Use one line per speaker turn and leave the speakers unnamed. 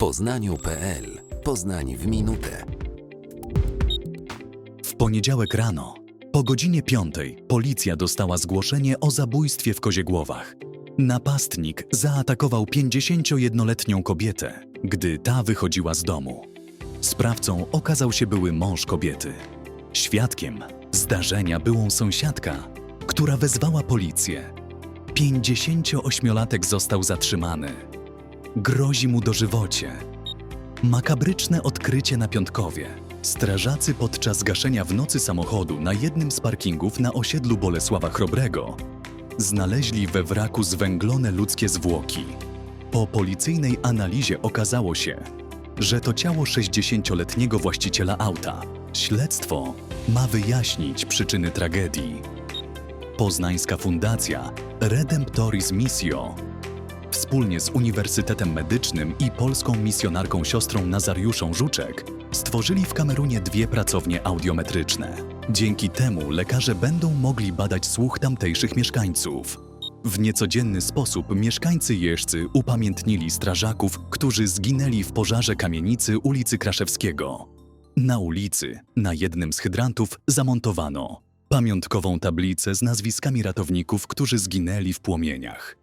poznaniu.pl Poznań w minutę.
W poniedziałek rano, po godzinie piątej, policja dostała zgłoszenie o zabójstwie w Koziegłowach. Napastnik zaatakował 51-letnią kobietę, gdy ta wychodziła z domu. Sprawcą okazał się były mąż kobiety. Świadkiem zdarzenia byłą sąsiadka, która wezwała policję. 58-latek został zatrzymany. Grozi mu dożywocie. Makabryczne odkrycie na Piątkowie. Strażacy podczas gaszenia w nocy samochodu na jednym z parkingów na osiedlu Bolesława Chrobrego znaleźli we wraku zwęglone ludzkie zwłoki. Po policyjnej analizie okazało się, że to ciało 60-letniego właściciela auta. Śledztwo ma wyjaśnić przyczyny tragedii. Poznańska Fundacja Redemptoris Missio wspólnie z Uniwersytetem Medycznym i polską misjonarką siostrą Nazariuszą Żuczek stworzyli w Kamerunie dwie pracownie audiometryczne. Dzięki temu lekarze będą mogli badać słuch tamtejszych mieszkańców. W niecodzienny sposób mieszkańcy Jeżcy upamiętnili strażaków, którzy zginęli w pożarze kamienicy ulicy Kraszewskiego. Na ulicy, na jednym z hydrantów, zamontowano pamiątkową tablicę z nazwiskami ratowników, którzy zginęli w płomieniach.